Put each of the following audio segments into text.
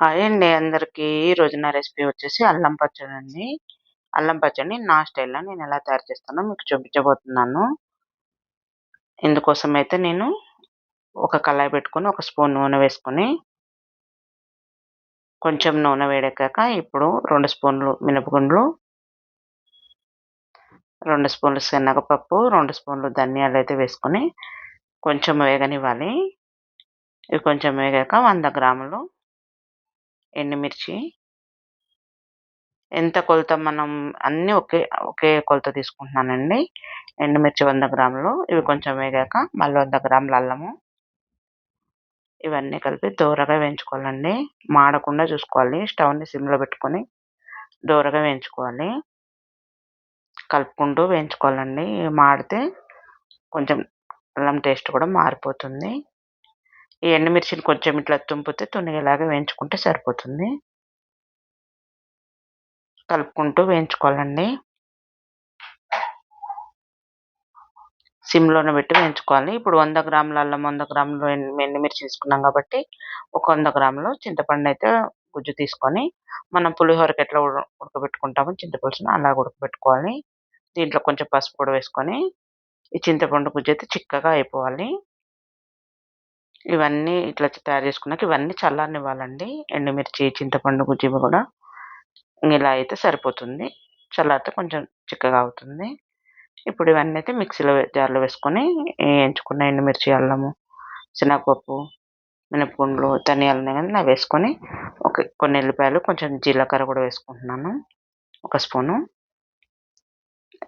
Hi అండి అందరికీ. ఈరోజు నా రెసిపీ వచ్చేసి అల్లం పచ్చడి అండి. అల్లం పచ్చడిని నా స్టైల్లో నేను ఎలా తయారు చేస్తానో మీకు చూపించబోతున్నాను. ఇందుకోసం అయితే నేను ఒక కళాయి పెట్టుకొని ఒక స్పూన్ నూనె వేసుకొని కొంచెం నూనె వేడెక్కాక ఇప్పుడు రెండు స్పూన్లు మినపగుండ్లు రెండు స్పూన్లు శనగపప్పు రెండు స్పూన్లు ధనియాలు అయితే వేసుకొని కొంచెం వేగనివ్వాలి. ఇవి కొంచెం వేగాక వంద గ్రాములు ఎండుమిర్చి ఎంత కొలత మనం అన్నీ ఒకే ఒకే కొలత తీసుకుంటున్నానండి. ఎండుమిర్చి వంద గ్రాములు ఇవి కొంచెం వేగాక మళ్ళీ వంద గ్రాముల అల్లము. ఇవన్నీ కలిపి దూరగా వేయించుకోవాలండి. మాడకుండా చూసుకోవాలి స్టవ్ని సిమ్లో పెట్టుకొని దూరగా వేయించుకోవాలి. కలుపుకుంటూ వేయించుకోవాలండి. మాడితే కొంచెం అల్లం టేస్ట్ కూడా మారిపోతుంది. ఈ ఎండుమిర్చిని కొంచెం ఇట్లా తుంపితే తునిగేలాగా వేయించుకుంటే సరిపోతుంది. కలుపుకుంటూ వేయించుకోవాలండి. సిమ్లోనే పెట్టి వేయించుకోవాలి. ఇప్పుడు వంద గ్రాముల అల్లం వంద గ్రాములు ఎండుమిర్చి తీసుకున్నాం కాబట్టి ఒక వంద గ్రాములు చింతపండు అయితే గుజ్జు తీసుకొని మనం పులిహోరకి ఎట్లా ఉడకబెట్టుకుంటామో చింతపులుసును అలా ఉడకబెట్టుకోవాలి. దీంట్లో కొంచెం పసుపు కూడా వేసుకొని ఈ చింతపండు గుజ్జు అయితే చిక్కగా అయిపోవాలి. ఇవన్నీ ఇట్లా తయారు చేసుకున్నాక ఇవన్నీ చల్లారనివ్వాలండి. ఎండుమిర్చి చింతపండు గుజ్జు కూడా ఇలా అయితే సరిపోతుంది. చల్లారితే కొంచెం చిక్కగా అవుతుంది. ఇప్పుడు ఇవన్నీ అయితే మిక్సీలో జార్లో వేసుకొని వేయించుకున్న ఎండుమిర్చి అల్లము శనగపప్పు మినపగుండ్లు ధనియాలు కానీ అవి వేసుకొని ఒక కొన్ని ఎల్లిపాయలు కొంచెం జీలకర్ర కూడా వేసుకుంటున్నాను. ఒక స్పూను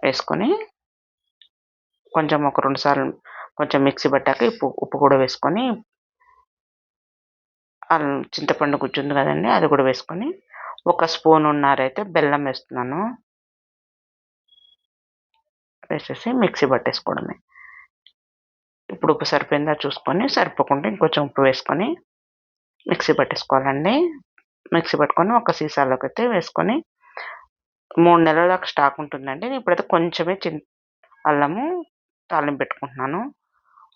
వేసుకొని కొంచెం ఒక రెండు సార్లు కొంచెం మిక్సీ పట్టాక ఉప్పు ఉప్పు కూడా వేసుకొని చింతపండు గుజ్జు ఉంది కదండి అది కూడా వేసుకొని ఒక స్పూన్ ఉన్నారైతే బెల్లం వేస్తున్నాను. వేసేసి మిక్సీ పట్టేసుకోవడమే. ఇప్పుడు ఉప్పు సరిపోయిందా చూసుకొని సరిపోకుండా ఇంకొంచెం ఉప్పు వేసుకొని మిక్సీ పట్టేసుకోవాలండి. మిక్సీ పట్టుకొని ఒక సీసాలోకి అయితే వేసుకొని మూడు నెలల దాకా స్టాక్ ఉంటుందండి. ఇప్పుడైతే కొంచెమే చి అల్లము తాలింపు పెట్టుకుంటున్నాను.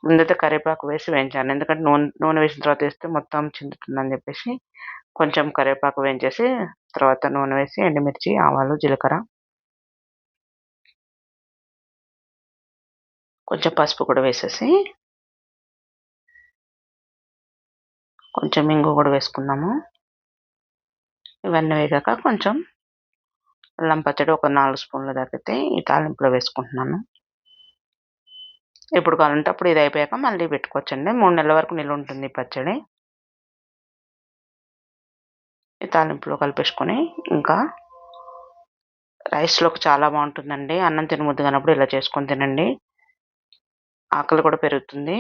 ముందైతే కరివేపాకు వేసి వేయించాను. ఎందుకంటే నూనె నూనె వేసిన తర్వాత వేస్తే మొత్తం చిందుతుందని చెప్పేసి కొంచెం కరివేపాకు వేయించేసి తర్వాత నూనె వేసి ఎండుమిర్చి ఆవాలు జీలకర్ర కొంచెం పసుపు కూడా వేసేసి కొంచెం ఇంగు కూడా వేసుకున్నాము. ఇవన్నీ వేగాక కొంచెం అల్లం పచ్చడి ఒక నాలుగు స్పూన్లు దాకైతే ఈ తాలింపులో వేసుకుంటున్నాను. ఇప్పుడు కావాలంటే అప్పుడు ఇది అయిపోయాక మళ్ళీ పెట్టుకోవచ్చండి. మూడు నెలల వరకు నిల్వ ఉంటుంది పచ్చడి. ఈ తాలింపులో కలిపేసుకొని ఇంకా రైస్లోకి చాలా బాగుంటుందండి. అన్నం తిని ముద్దు కానప్పుడు ఇలా చేసుకొని తినండి. ఆకలి కూడా పెరుగుతుంది.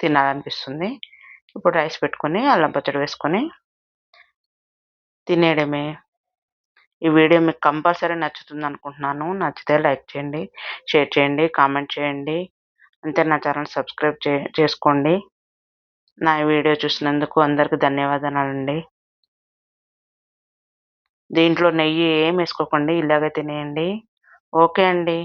తినాలనిపిస్తుంది. ఇప్పుడు రైస్ పెట్టుకొని అల్లం పచ్చడి వేసుకొని తినేయడమే. ఈ వీడియో మీకు కంపల్సరీ నచ్చుతుంది అనుకుంటున్నాను నచ్చితే లైక్ చేయండి షేర్ చేయండి కామెంట్ చేయండి. అంతే నా ఛానల్ సబ్స్క్రైబ్ చే చేసుకోండి. నా వీడియో చూసినందుకు అందరికి ధన్యవాదాలండి. దీంట్లో నెయ్యి ఏం వేసుకోకండి ఇలాగే తినేయండి. ఓకే అండి.